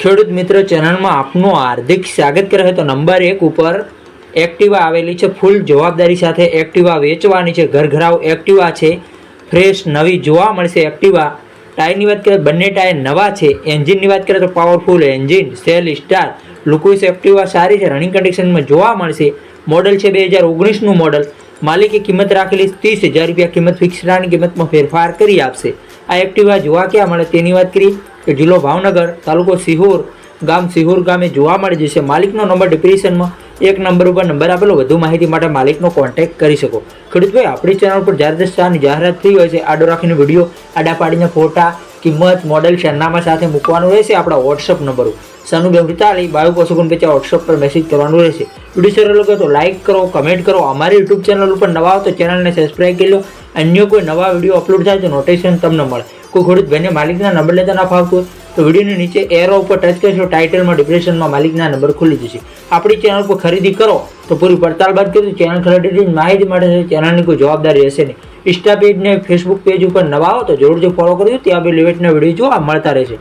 ખેડૂત મિત્ર ચેનલમાં આપનું હાર્દિક સ્વાગત કરે તો નંબર એક ઉપર એક્ટિવા આવેલી છે. ફૂલ જવાબદારી સાથે એક્ટિવા વેચવાની છે. ઘરઘરાવ એક્ટિવા છે. ફ્રેશ નવી જોવા મળશે એક્ટિવા. ટાયરની વાત કરીએ બંને ટાયર નવા છે. એન્જિનની વાત કરીએ તો પાવરફુલ એન્જિન, સેલ સ્ટાર. લુકુઇસ એક્ટિવા સારી છે. રનિંગ કન્ડિશનમાં જોવા મળશે. મોડલ છે બે હજાર ઓગણીસનું મોડલ. માલિકે કિંમત રાખેલી ત્રીસ હજાર રૂપિયા કિંમત ફિક્સડાની કિંમતમાં ફેરફાર કરી આપશે. આ એક્ટિવા જોવા ક્યાં મળે તેની વાત કરી તો જિલ્લો ભાવનગર, તાલુકો સિહોર ગામ સિહોર ગામે જોવા મળી જશે માલિકનો નંબર ડિપ્રેશનમાં એક નંબર ઉપર નંબર આપેલો. વધુ માહિતી માટે માલિકનો કોન્ટેક્ટ કરી શકો. ખેડૂતભાઈ, આપણી ચેનલ પર જ્યારે દસ્તાની જાહેરાત થઈ હોય છે, આડો રાખીને વીડિયો આડા પાડીને ફોટા કિંમત મોડલ સરનામા સાથે મૂકવાનું રહેશે, આપણા વોટ્સઅપ નંબર. સનુ બેતાલી બાયો પસુકુન પચાસ વોટ્સઅપ પર મેસેજ કરવાનું રહેશે. વીડિયો સરળ લાગે તો લાઇક કરો કમેન્ટ કરો. અમારી યુટ્યુબ ચેનલ ઉપર નવા હો તો ચેનલને સબસ્ક્રાઈબ કરી લો. અન્ય કોઈ નવા વીડિયો અપલોડ થાય તો નોટિફિકેશન તમને મળે. કોઈ ખેડૂત ભાઈને માલિકના નંબર લેતા ના ફાવતું તો વિડીયોની નીચે એરો ઉપર ટચ કરશો ટાઇટલમાં ડિપ્રેશનમાં માલિકના નંબર ખુલી જશે. આપણી ચેનલ પર ખરીદી કરો, તો પૂરી પડતાલ બાદ કરી ચેનલ ખરીદી માહિતી માટે ચેનલની કોઈ જવાબદારી હશે નહીં. ઇન્સ્ટા પેજ ને ફેસબુક પેજ ઉપર નવા આવો, તો જરૂરથી ફોલો કરજો. ત્યાં બે લેવેટના વીડિયો જોવા મળતા રહેશે.